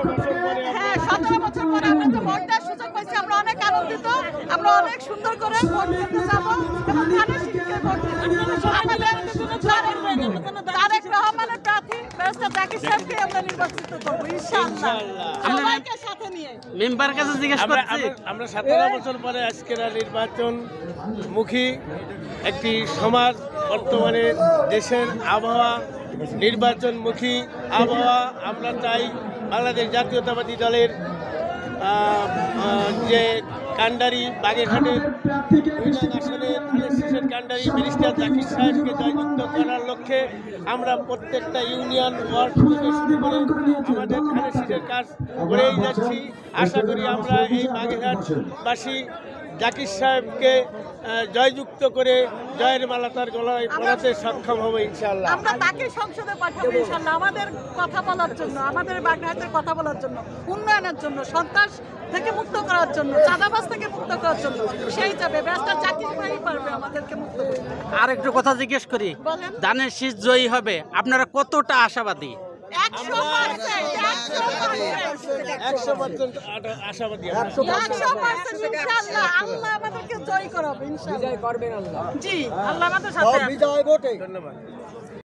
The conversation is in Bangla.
বছর পরে হ্যাঁ সতেরো বছর পরে আমরা যে ভোট দেওয়ার সুযোগ পাইছি। আমরা অনেক আনন্দিত আমরা অনেক সুন্দর করে ভোট দিতে যাব এবং ধানের শীষকে ভোট আমাদের তারেক- তারেক রহমানের প্রার্থী ব্যারিস্টার জাকির সাহেবকে আমরা নির্বাচিত করব ইনশাআল্লাহ। সবাইকে সাথে নিয়ে। মেম্বার কাছে জিজ্ঞেস করছি। আমরা- আমরা সতেরো বছর পরে আজকের নির্বাচন মুখী একটি সমাজ বর্তমানে দেশের আবহাওয়া নির্বাচনমুখী আবহাওয়া আমরা চাই বাংলাদেশ জাতীয়তাবাদী দলের যে কান্ডারি বাগেরহাটের কান্ডারি ব্যারিস্টার জাকির সাহেবকে জয়যুক্ত করার লক্ষ্যে আমরা প্রত্যেকটা ইউনিয়ন, ওয়ার্ড করে আমাদের কাজ করেই যাচ্ছি। আশা করি আমরা এই বাগেরহাটবাসী জাকির সাহেবকে জয়যুক্ত করে জয়ের মালা তার গলায় পড়াতে সক্ষম হবে ইনশাআল্লাহ। আমরা তাকে সংসদে পাঠাবো ইনশাআল্লাহ আমাদের কথা বলার জন্য আমাদের বাগড়াহাটের কথা বলার জন্য উন্নয়নের জন্য সন্ত্রাস থেকে মুক্ত করার জন্য চাঁদাবাজ থেকে মুক্ত করার জন্য সেই হিসাবে ব্যবসা চাকরি ভাই পারবে আমাদেরকে মুক্ত করতে। আর একটু কথা জিজ্ঞেস করি ধানের শীষ জয়ী হবে আপনারা কতটা আশাবাদী? একশো পার্সেন্ট একশো পার্সেন্ট। একশো পার্সেন্ট আশাবাদী একশো পার্সেন্ট ইনশাআল্লাহ। আল্লাহ আমাদেরকে জয় করাবে ইনশাআল্লাহ। জয় করবেন আল্লাহ। জি আল্লাহ আমাদের সাথে। বিজয় ভোটে ধন্যবাদ।